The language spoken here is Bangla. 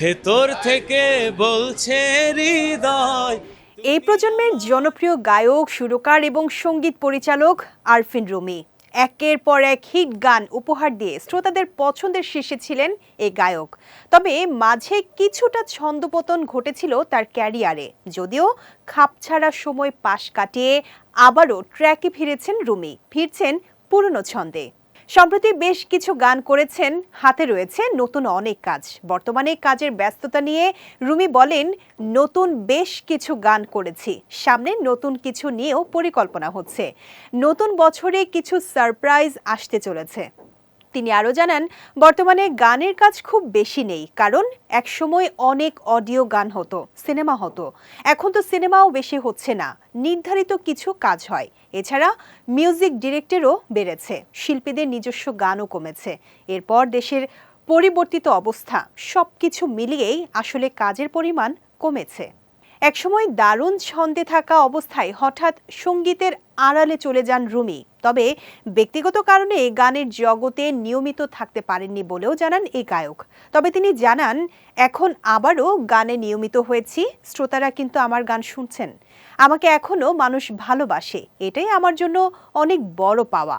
ভেতর থেকে বলছে হৃদয়। এই প্রজন্মের জনপ্রিয় গায়ক, সুরকার এবং সংগীত পরিচালক আরফিন রুমি। একের পর এক হিট গান উপহার দিয়ে শ্রোতাদের পছন্দের শীর্ষে ছিলেন এই গায়ক। তবে মাঝে কিছুটা ছন্দপতন ঘটেছিল তার ক্যারিয়ারে। যদিও খাপছাড়া সময় পাশ কাটিয়ে আবারও ট্র্যাকে ফিরেছেন রুমি। ফিরছেন পুরনো ছন্দে। সম্প্রতি বেশ কিছু গান করেছেন, হাতে রয়েছে নতুন অনেক কাজ। বর্তমানে কাজের ব্যস্ততা নিয়ে রুমি বলেন, নতুন বেশ কিছু গান করেছি। সামনে নতুন কিছু নিয়েও পরিকল্পনা হচ্ছে। নতুন বছরে কিছু সারপ্রাইজ আসতে চলেছে। তিনি আরও জানান, বর্তমানে গানের কাজ খুব বেশি নেই, কারণ একসময় অনেক অডিও গান হতো, সিনেমা হতো। এখন তো সিনেমাও বেশি হচ্ছে না, নির্ধারিত কিছু কাজ হয়। এছাড়া মিউজিক ডিরেক্টরও বেড়েছে, শিল্পীদের নিজস্ব গানও কমেছে। এরপর দেশের পরিবর্তিত অবস্থা সব কিছু মিলিয়েই আসলে কাজের পরিমাণ কমেছে। একসময় দারুণ ছন্দে থাকা অবস্থায় হঠাৎ সঙ্গীতের আড়ালে চলে যান রুমি। তবে ব্যক্তিগত কারণে গানের জগতে নিয়মিত থাকতে পারেননি বলেও জানান এই গায়ক। তবে তিনি জানান, এখন আবারও গানে নিয়মিত হয়েছি। শ্রোতারা কিন্তু আমার গান শুনছেন। আমাকে এখনও মানুষ ভালোবাসে। এটাই আমার জন্য অনেক বড় পাওয়া।